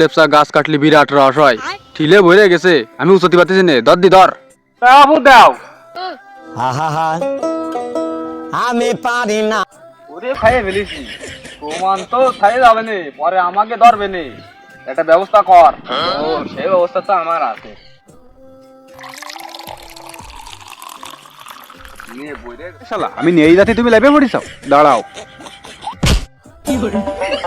লেপসা গাছ কাটলি বিরাট রস হয়। ঠিলে ভরে গেছে আমি উচতি পারতেছি নে দর দি দর বাবু দাও। আহা আমি পারি না। ওরে খাইয়ে ফেলিছি। প্রমাণ তো খাইয়ে যাবে নে পরে আমাকে ধরবে নে। একটা ব্যবস্থা কর। ও সেই ব্যবস্থা তো আমার আছে। নিয়ে বইরে। শালা আমি নেই যাতে তুমি লাইভে পড়িছ দাঁড়াও। আরে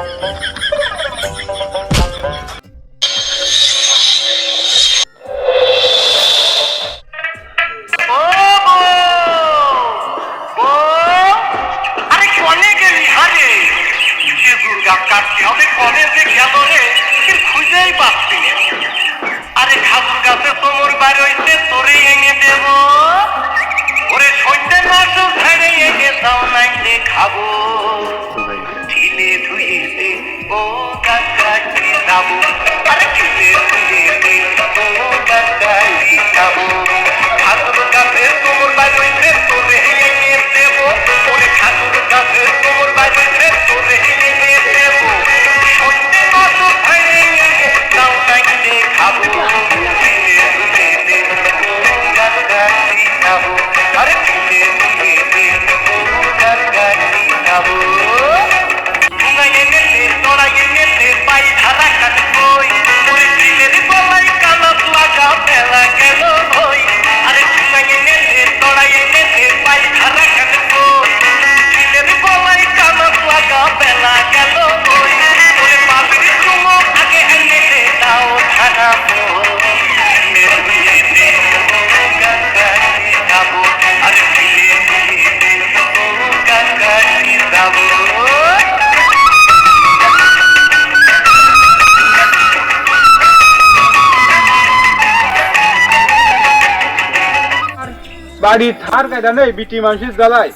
বাড়ি থার কাটা নেই বিটি মানুষের জ্বালায়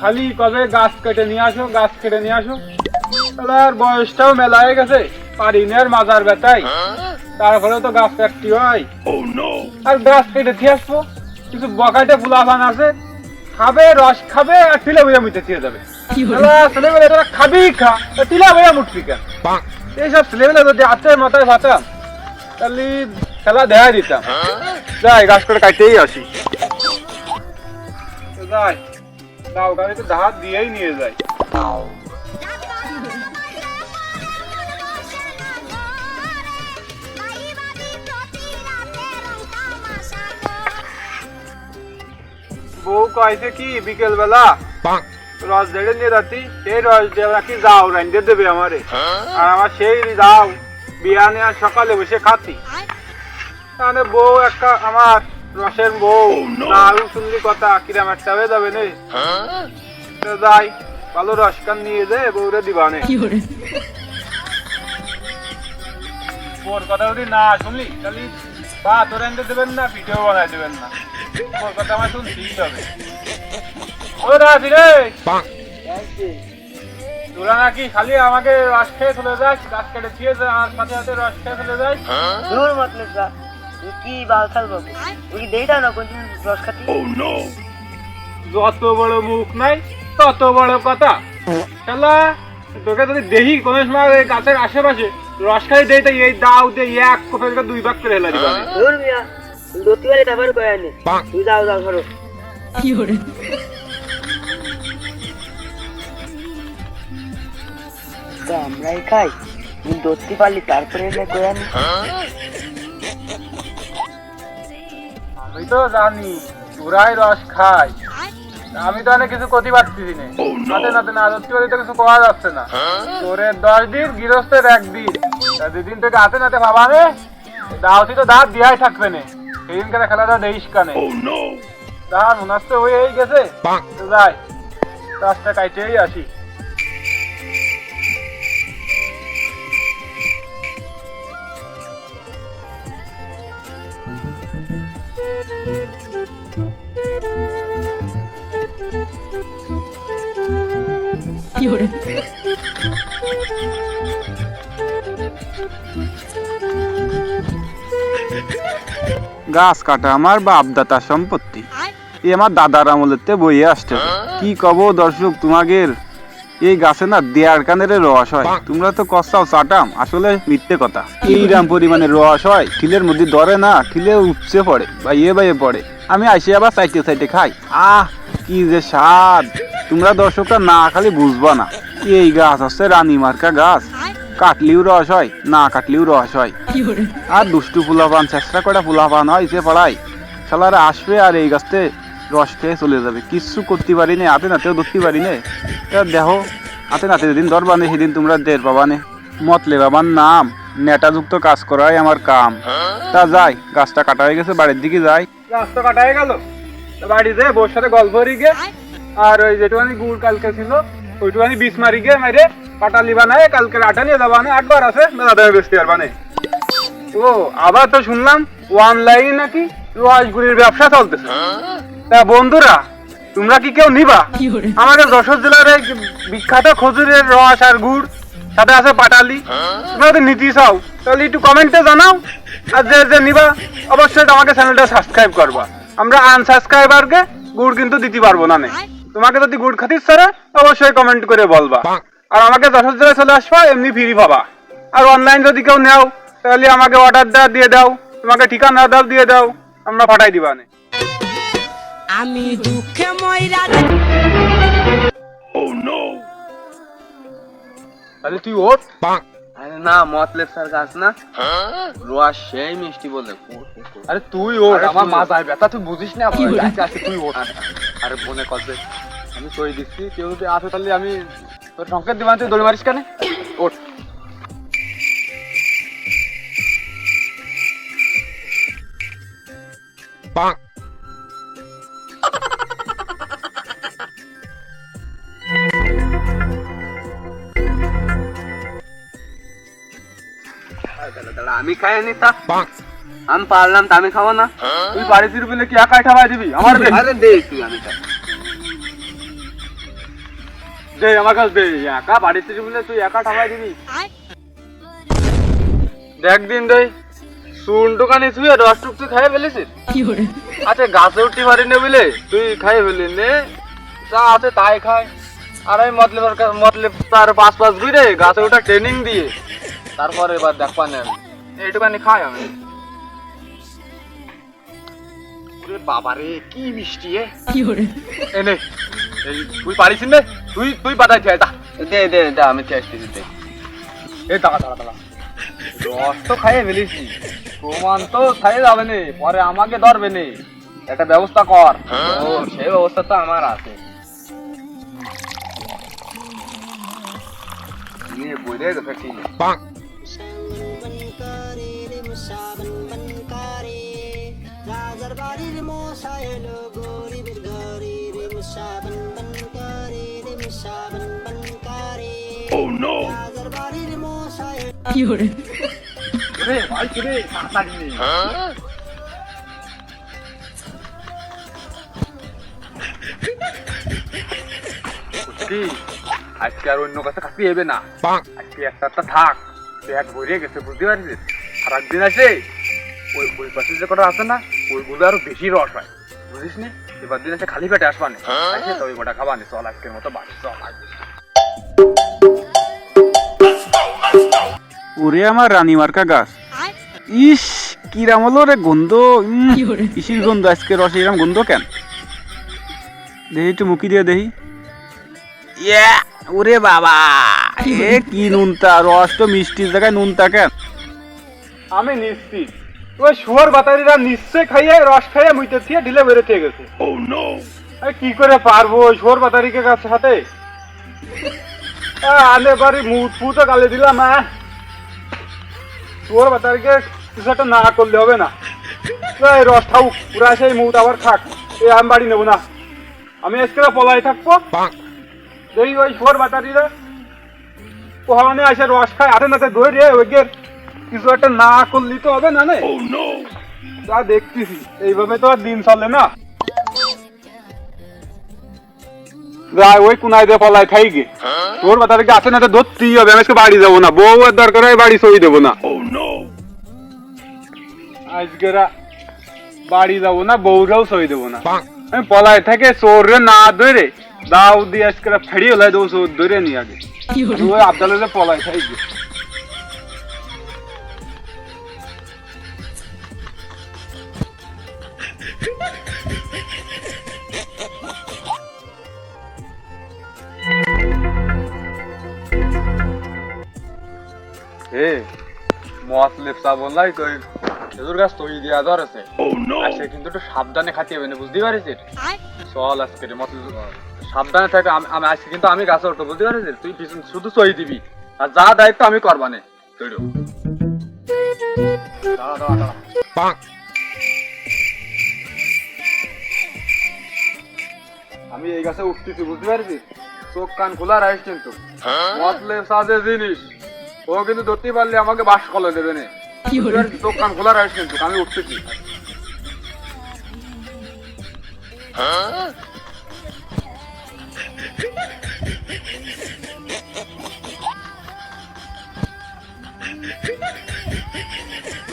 খালি কবে গাছ কেটে নিয়ে আসো গাছ কেটে নিয়ে আসো। তাহলে বয়সটাও মেলা হয়ে গেছে পারি না আর মাজার ব্যথায় তারপরে তো গাছ কাটতে হয়। আর গাছ কেটে দিয়ে আসব কিছু বকাটে ফুলাফান আছে। খাবে রস খাবে আর টিলা বইয়া মুইতে দিয়ে যাবে ছেলেবেলা তোরা খাবি খা আর টিলা বইয়া মুটবি কেন? এইসব ছেলেবেলা যদি হাতে মাথায় ভাতাম তাহলে খেলা দেখা দিতাম। যাই গাছ করে কাটতেই আসি। তো যাই দাও গাড়ি তো ধার দিয়েই নিয়ে যাই বউ কয়েছে কি বিকেল বেলা রস দেড়ে নিয়ে যাচ্ছি, সেই রস দিয়ে নাকি যাও রান্ধে দেবে আমারে। আর আমার সেই যাও বিয়ানে আর সকালে বসে খাচ্ছি। তাহলে বউ একটা আমার রসের বউ। না আরও শুনলি কথা কিরাম একটা হয়ে যাবে নে। তো যাই ভালো রস কান নিয়ে যায় বউরে দিবানে ওর? কথা যদি না শুনলি তাহলে বা তোর এনে দেবেন না ভিডিও বানাই দেবেন না। ওর কথা আমার শুনতেই হবে। ও রাজি রে তোরা নাকি খালি আমাকে রস খেয়ে চলে যাস গাছ কেটে দিয়ে যা, আর সাথে সাথে রস খেয়ে চলে যাস। দূর মতলব কি বাল খেলব তুই দেইটা না কোনদিন রস খাতি? যত বড় মুখ নাই তত বড় কথা। শালা তোকে যদি দেখি কোন সময় ওই গাছের আশেপাশে রস খাই দেই তাই এই দাও দে এক কোপে দুই ভাগ করে হেলা দিবা দূর মিয়া দতি বাড়ি ব্যবহার করে তুই যাও যাও ধরো। তো আমরাই খাই তুই ধরতে পারলি তারপরে এনে করে আনি? আমি তো জানি ওরাই রস খায় আমি তো অনেক কিছু করতে পারতেছি না নাতে নাতে না ধরতে পারি তো কিছু করা যাচ্ছে না। তোরে দশ দিন গৃহস্থের একদিন তা দুদিন থেকে হাতে নাতে ভাবা নে দাওতি তো দাঁত দিয়াই থাকবে না। সেদিন করে খেলাটা দেইস কানে। দাঁড় মনে হচ্ছে হয়েই গেছে। যাই রাস্তা কাইটেই আসি। গাছ কাটা আমার বাপদাতার সম্পত্তি। এ আমার দাদার আমলেতে বইয়ে আসছে। কি কব দর্শক তোমাদের এই গাছে না দেয়ার কানের রস হয়। তোমরা তো কষাও চাটাম। আসলে মিথ্যে কথা। এইরাম পরিমাণে রস হয়? ঠিলের মধ্যে ধরে না ঠিলে উপচে পড়ে বা ইয়ে বাইয়ে পড়ে। আমি আসি আবার সাইটে সাইটে খাই। আহ, কি যে স্বাদ! তোমরা দর্শকরা না খালি বুঝবা না। এই গাছ হচ্ছে রানী মার্কা গাছ। কাটলিও রস হয়, না কাটলিও রস হয়। আর দুষ্টু ফুলাপান চেষ্টা করে ফুলাপান হয় সে পড়াই শালারা আসবে আর এই গাছতে রস খেয়ে চলে যাবে। কিচ্ছু করতে পারি না, হাতে নাতেও ধরতে পারি না। তা দেখো, হাতে নাতে যেদিন ধরবানে সেদিন তোমরা দের পাবা পাবানে মতলে বাবার নাম, নেটাযুক্ত কাজ করাই আমার কাম। তা যাই, গাছটা কাটা হয়ে গেছে, বাড়ির দিকে যাই। গাছ তো কাটা হয়ে গেল। বাড়ি যেয়ে গল্প গে আর ওই যেটুখানি গুড় কালকে ছিল ওইটুখানি বিষ মারি গে মাইরে পাটালি বানায় কালকে আটা নিয়ে যাবানে আটবার আছে মেলা দেবে বেশি পারবানে ও আবার তো শুনলাম অনলাইন নাকি রসগুড়ির ব্যবসা চলতেছে। তা বন্ধুরা তোমরা কি কেউ নিবা? আমাদের যশোর জেলার এই বিখ্যাত খজুরের রস আর গুড় সাথে আছে পাটালি। তোমরা যদি নিতে চাও তাহলে একটু কমেন্টে জানাও। আর যে যে নিবা অবশ্যই আমাকে চ্যানেলটা সাবস্ক্রাইব করবা। আমরা আনসাবস্ক্রাইবারকে গুড় কিন্তু দিতে পারব না নে। তোমাকে যদি গুড় খাতির ছাড়া অবশ্যই কমেন্ট করে বলবা। আর আমাকে যশোর জেলায় চলে আসবা এমনি ফ্রি পাবা। আর অনলাইন যদি কেউ নেও তাহলে আমাকে অর্ডার দেওয়া দিয়ে দাও তোমাকে ঠিকানা দাও দিয়ে দাও আমরা পাঠাই দিবা নে। আমি দুঃখে ময়রা তাহলে তুই ওঠ। আরে না মতলেব স্যার গাছ না। রস সেই মিষ্টি বলে। আরে তুই ওঠ আমার। মাথায় ব্যথা তুই বুঝিস না তুই ওঠ আরে মনে করবে আমি সই দিচ্ছি কেউ যদি আসে তাহলে আমি তোর সংকেত দিবান তুই দড়ি মারিস কেন? ওঠ। দাঁড়া, আমি খাই নি তা। আমি পারলাম তা আমি খাব না। তুই বাড়ি ফিরবি বলে কি একাই ঠাবাই দিবি? আমার দে। আরে দে তুই আমি খাই দে আমার কাছে দে। একা বাড়ি ফিরবি বলে তুই একা ঠাবাই দিবি? দেখ দিন দে শুন দোকানে তুই রস টুক তুই খাই ফেলেছিস? আচ্ছা গাছে উঠতে পারি না বলে তুই খাই ফেলি নে যা আছে তাই খাই। আর আমি মতলেবের কাছে তার পাঁচ পাঁচ ঘুরে গাছে ওঠা ট্রেনিং দিয়ে। তারপরে এবার দেখ পানে আমি এইটুখানি খাই আমি ওরে বাবারে কি মিষ্টি এ। এনে এই তুই পারিস নে তুই তুই দা দে দে দে আমি চেষ্টা দিতে এই দাঁড়া দাঁড়া দাঁড়া। রস তো খাইয়ে ফেলেছি প্রমাণ তো খাইয়ে যাবে নে পরে আমাকে ধরবে নে। একটা ব্যবস্থা কর। ও সেই ব্যবস্থা তো আমার আছে। নিয়ে গেছে ঠিক রে রে নে। কি আজকে আর অন্য কথা খাতে হবে না। আজকে একটা একটা থাক ব্যাগ ভরে গেছে বুঝতে পারছিস? আর একদিন আসে ওই ওই পাশে যে কটা আছে না ওইগুলো আরও বেশি রস হয়। বুঝিস নি এবার দিন এসে খালি পেটে আসবানে। আসে তো ওই কটা খাবানি চল আজকের মতো বাড়ি চল। ওরে আমার রানী মার্কা গাছ। ইস কিরাম হলো রে গন্ধ। কিসির গন্ধ? আজকে রস এরম গন্ধ কেন? দেখি একটু মুখি দিয়ে দেখি ওরে বাবা এ কি নুনতা? রস তো মিষ্টির জায়গায় নুনতা কেন? আমি নিশ্চিত। ওই শুয়ার বাতারিরা নিশ্চয় খাইয়ে রস খাইয়ে মুইতে দিয়ে ঢিলে বেরো থেকে গেছে। আরে কি করে পারব ওই শুয়ার বাতারিকে কাছে সাথে আনে বাড়ি মুখ ফুটো গালে দিলাম হ্যাঁ? শুয়ার বাতারিকে কিছু একটা না করলে হবে না। এই রস খাও পুরা সেই মুখ আবার খাক এ আমি বাড়ি নেব না। আমি আজকে পলাই থাকব। এই ওই শোর বাতারিরা ওখানে আসে রস খায় আরে নাতে ধরে ওইগের কিছু একটা না করলি তো হবে না নে যা দেখতেছি এইভাবে তো আর দিন চলে না। যাই ওই কুনাই দিয়ে পলাই খাই গে। তোর বাতারিকে আছে না তো ধরতেই হবে আমি আজকে বাড়ি যাব না। বউ এর দরকার হয় বাড়ি সই দেবো না। আজকে বাড়ি যাব না বউরাও সই দেবো না। আমি পলাই থেকে চোরে না ধরে দাও দিয়ে আজকে ফেড়ি হলাই দোষ ধরে নি আগে। ওই আবদালে যে পলাই খাই গিয়ে খেজুর গাছ তৈরি দিয়া ধরেছে। আজকে কিন্তু একটু সাবধানে খাতে হবে না বুঝতে পারিস চল আজকে সাবধানে থাকে আমি আজকে কিন্তু আমি গাছে উঠবো বুঝতে পারিস তুই পিছন শুধু সই দিবি আর যা দায়িত্ব আমি করবানে তৈরি। আমি এই গাছে উঠতেছি বুঝতে পারছিস চোখ কান খোলা রাখিস কিন্তু। মতলে সাজে জিনিস। ও কিন্তু ধরতে পারলে আমাকে বাস কলে দেবে না। চোখ খোলা রাখিস কিন্তু আমি উঠতেছি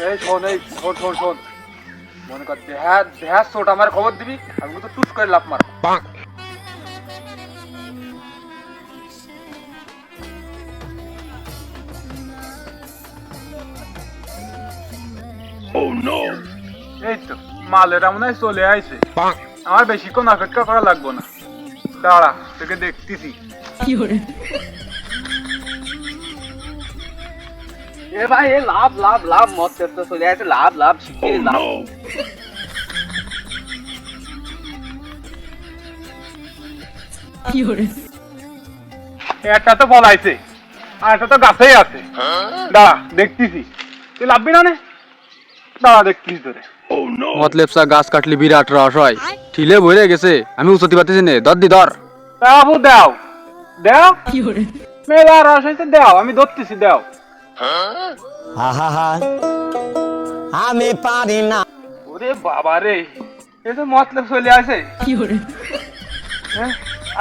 এই শোন এই শোন শোন শোন। মনে কর দেহা দেহা চোট আমার খবর দিবি আমি তো টুস করে লাভ মার মালেরা মনে হয় চলে আইছে। আমার বেশিক্ষণ অপেক্ষা করা লাগবো না। দাঁড়া তোকে দেখতেছি। এ ভাই এ লাভ লাভ লাভ মত তো চলে আছে লাভ লাভ শিখিয়ে লাভ। একটা তো পলাইছে আর একটা তো গাছেই আছে। দাঁড়া দেখতেছি। তুই লাভবি না নে? দাঁড়া দেখতেছি তোরে। মতলেবসা গাছ কাটলি বিরাট রস হয়। ঠিলে ভরে গেছে। আমি উচতি পারতেছি নে। দর দি দর তা বাবু দাও। দাও। মেলা রস হয়েছে দাও। আমি ধরতেছি দাও। আমি পারি না। ওরে বাবা রে। এ তো মতলব চলে আসে। হ্যাঁ,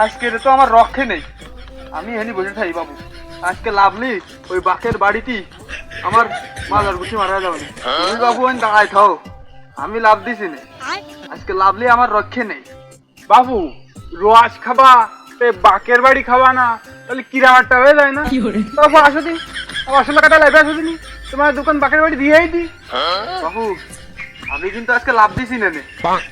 আজকে তো আমার রক্ষে নেই। আমি এখানে বসে থাকি বাবু। আজকে লাভলি ওই বাকের বাড়িটি আমার মালার গুছি মারা যাবে না। বাবু আমি দাঁড়াই থাও। আমি লাভ দিছি না। আজকে লাভলি আমার রক্ষে নেই। বাবু রোয়াজ খাবা তে বাকের বাড়ি খাবা না তাহলে কিরামারটা হয়ে যায় না। বাবু আসো দি। আসলে কাটা লাইবে আসো দিনি তোমার দোকান বাকের বাড়ি দিয়েই দি। বাবু আমি কিন্তু আজকে লাভ দিছি না নে।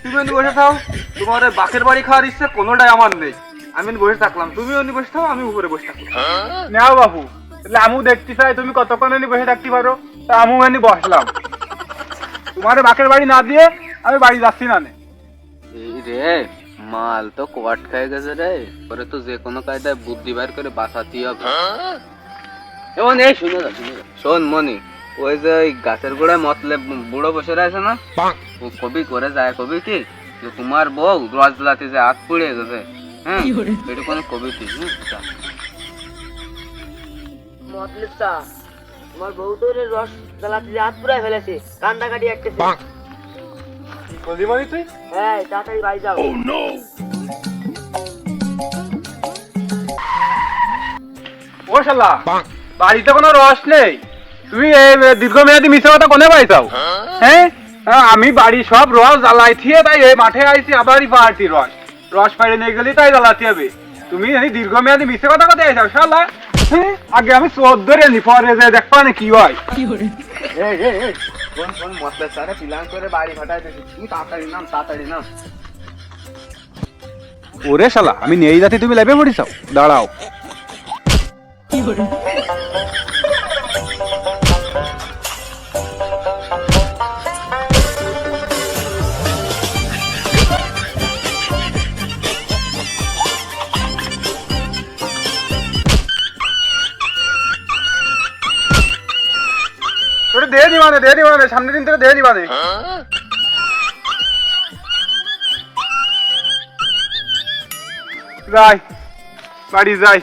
তুমি এনে বসে থাও। তোমার বাকের বাড়ি খাওয়ার ইচ্ছে কোনোটাই আমার নেই। আমি বসে থাকলাম। তুমি এনে বসে থাও আমি উপরে বসে থাকলাম। নাও বাবু তাহলে আমু দেখতে চাই। তুমি কতক্ষণ এনে বসে থাকতে পারো? তা আমু এনে বসলাম। তোমার বাকের বাড়ি না দিয়ে আমি বাড়ি যাচ্ছি না নে। এই রে মাল তো কোয়াট খেয়ে গেছে রে। পরে তো যে কোনো কায়দায় বুদ্ধি বার করে বাঁচাতেই হবে। এমন এই শুনে যা শুনে। শোন মনি ওই যে ওই গাছের গোড়ায় মতলে বুড়ো বসে রয়েছে না? ও কবি করে যায় কবি কি? যে তোমার বউ রসলাতে যে হাত পুড়ে গেছে। হ্যাঁ এটা কোনো কবি কি। মতলব চা। তোমার বউ তো রস হাত পুরাই ফেলেছে কাটি একটা বলি মানে তুই? হ্যাঁ তাড়াতাড়ি বাড়ি যাও। ও শালা বাড়িতে কোনো রস নেই। তুমি এই দীর্ঘমেয়াদী মিশে কথা কোনে পাইছাও হ্যাঁ? হ্যাঁ, আমি বাড়ি সব রস জ্বালাই থিয়ে তাই এই মাঠে আইছি আবারই পার্টি রস। রস পাইলে নিয়ে গেলে তাই জ্বালাতে হবে। তুমি এই দীর্ঘমেয়াদী মিশে কথা কথা আইছাও শালা? আগে আমি চোদ্দ ধরে নি পরে যে দেখবা না কি হয় এই এই এই কোন কোন মতলে সারে প্ল্যান করে বাড়ি ফাটাই দিছি তুমি তাড়াতাড়ি নাম তাড়াতাড়ি নাম। ওরে শালা আমি নেই যাতে তুমি লাইভে পড়িস দাঁড়াও। তোরে দিবানে সামনের দিন থেকে দেখে দিবানে যাই বাড়ি যাই।